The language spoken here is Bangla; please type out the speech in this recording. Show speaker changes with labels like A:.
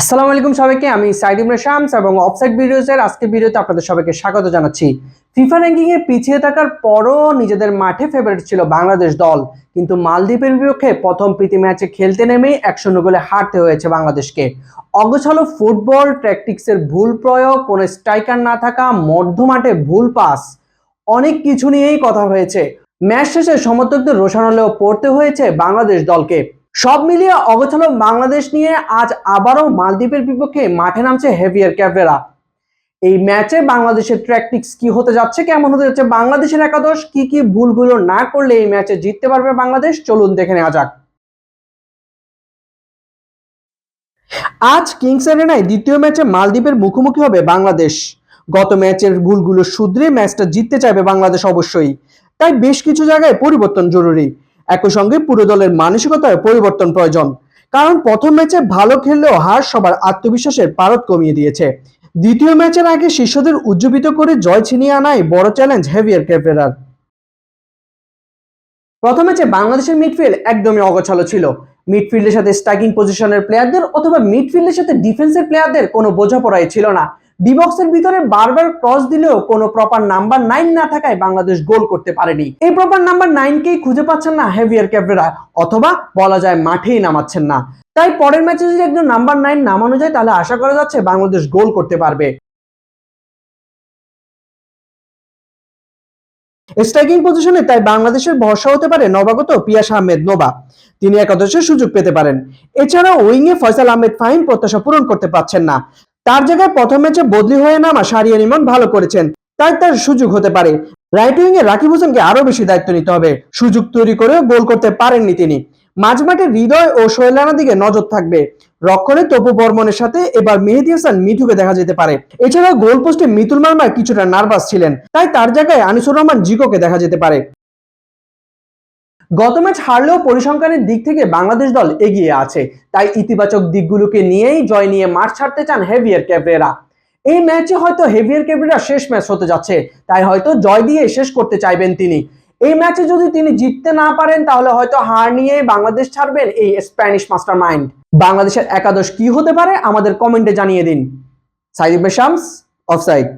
A: আসসালামু আলাইকুম সবাইকে, আমি সাইদ ইমরান শামস এবং অফসাইড ভিডিওসের আজকের ভিডিওতে আপনাদের সবাইকে স্বাগত জানাচ্ছি। ফিফা র্যাঙ্কিং এ পিছিয়ে থাকার পরও নিজেদের মাঠে ফেভারিট ছিল বাংলাদেশ দল। কিন্তু মালদ্বীপের বিপক্ষে প্রথম প্রীতি ম্যাচে খেলতে নেমেই এক শূন্য গোলে হারতে হয়েছে বাংলাদেশকে। অগোছালো ফুটবল ট্যাকটিক্সের ভুল প্রয়োগ, কোনো স্ট্রাইকার না থাকা, মধ্যমাঠে ভুল পাস অনেক কিছু নিয়েই কথা হয়েছে। ম্যাচ শেষে সমর্থকদের রোশানলেও পড়তে হয়েছে বাংলাদেশ দলকে। সব মিলিয়ে অগোছালো বাংলাদেশ নিয়ে আজ আবারও মালদ্বীপের বিপক্ষে মাঠে নামছে হেভিয়ার ক্যাভেরা। এই ম্যাচে বাংলাদেশের ট্র্যাকটিক্স কি হতে যাচ্ছে, কেমন হতে যাচ্ছে, বাংলাদেশের একাদশ কি কি ভুলগুলো না করলে এই ম্যাচে জিততে পারবে বাংলাদেশ, চলুন দেখে নেওয়া যাক। আজ কিংস এরেনায় দ্বিতীয় ম্যাচে মালদ্বীপের মুখোমুখি হবে বাংলাদেশ। গত ম্যাচের ভুলগুলো শুধরে ম্যাচটা জিততে চাইবে বাংলাদেশ অবশ্যই। তাই বেশ কিছু জায়গায় পরিবর্তন জরুরি। একই সঙ্গে পুরো দলের মানসিকতায় পরিবর্তন প্রয়োজন। কারণ প্রথম ম্যাচে ভালো খেললেও হার সবার আত্মবিশ্বাসের পারদ কমিয়ে দিয়েছে। দ্বিতীয় ম্যাচের আগে শিষ্যদের উজ্জীবিত করে জয় ছিনিয়ে আনাই বড় চ্যালেঞ্জ হেভিয়ার ক্যাফেরার প্রথম ম্যাচে বাংলাদেশের মিডফিল্ড একদমই অগোছালো ছিল। মিডফিল্ডের সাথে স্ট্রাইকিং পজিশনের প্লেয়ারদের অথবা মিডফিল্ডের সাথে ডিফেন্সের প্লেয়ারদের কোনো বোঝাপড়াই ছিল না। ডিবক্সের ভিতরে বারবার ক্রস দিলেও কোনো প্রপার নাম্বার নাইন না থাকায় বাংলাদেশ গোল করতে পারেনি। এই প্রপার নাম্বার নাইনকেই খুঁজে পাচ্ছেন না হেভিয়ার ক্যাবরেরা অথবা বলা যায় মাঠেই নামাচ্ছেন না। তাই পরের ম্যাচে যদি একজন নাম্বার নাইন নামানো যায়, তাহলে আশা করা যাচ্ছে বাংলাদেশ গোল করতে পারবে। স্ট্রাইকিং পজিশনে তাই বাংলাদেশের ভরসা হতে পারে নবাগত পিয়াস আহমেদ নোবা তিনি একাদশের সুযোগ পেতে পারেন। এছাড়াও উইংয়ে ফয়সাল আহমেদ ফাহিম প্রত্যাশা পূরণ করতে পারছেন না। তার জায়গায় প্রথম ম্যাচে বদলি হয়ে নামা সারিয়া ইমন ভালো করেছেন, তাই তার সুযোগ হতে পারে। রাইট উইং এ রাকিব হোসেনকে আরও বেশি দায়িত্ব নিতে হবে। সুযোগ তৈরি করেও গোল করতে পারেননি তিনি। মাঝমাঠে হৃদয় ও শৈলানার দিকে নজর থাকবে। রক্ষণে তপু বর্মনের সাথে এবার মেহেদি হাসান মিঠুকে দেখা যেতে পারে। এছাড়াও গোল পোস্টে মিতুল মার্মা কিছুটা নার্ভাস ছিলেন, তাই তার জায়গায় আনিসুর রহমান জিকোকে দেখা যেতে পারে। গত ম্যাচ হারলেও পরিসংখ্যানের দিক থেকে বাংলাদেশ দল এগিয়ে আছে। তাই ইতিবাচক দিকগুলোকে নিয়েই জয় নিয়ে মাঠ ছাড়তে চান হেভিয়ার ক্যাবরেরা এই ম্যাচে হয়তো হেভিয়ার ক্যাবরেরা শেষ ম্যাচ হতে যাচ্ছে, তাই হয়তো জয় দিয়ে শেষ করতে চাইবেন তিনি। এই ম্যাচে যদি তিনি জিততে না পারেন, তাহলে হয়তো হার নিয়ে বাংলাদেশ ছাড়বেন এই স্প্যানিশ মাস্টার মাইন্ড বাংলাদেশের একাদশ কি হতে পারে আমাদের কমেন্টে জানিয়ে দিন। সাইদ শামস অফসাইড।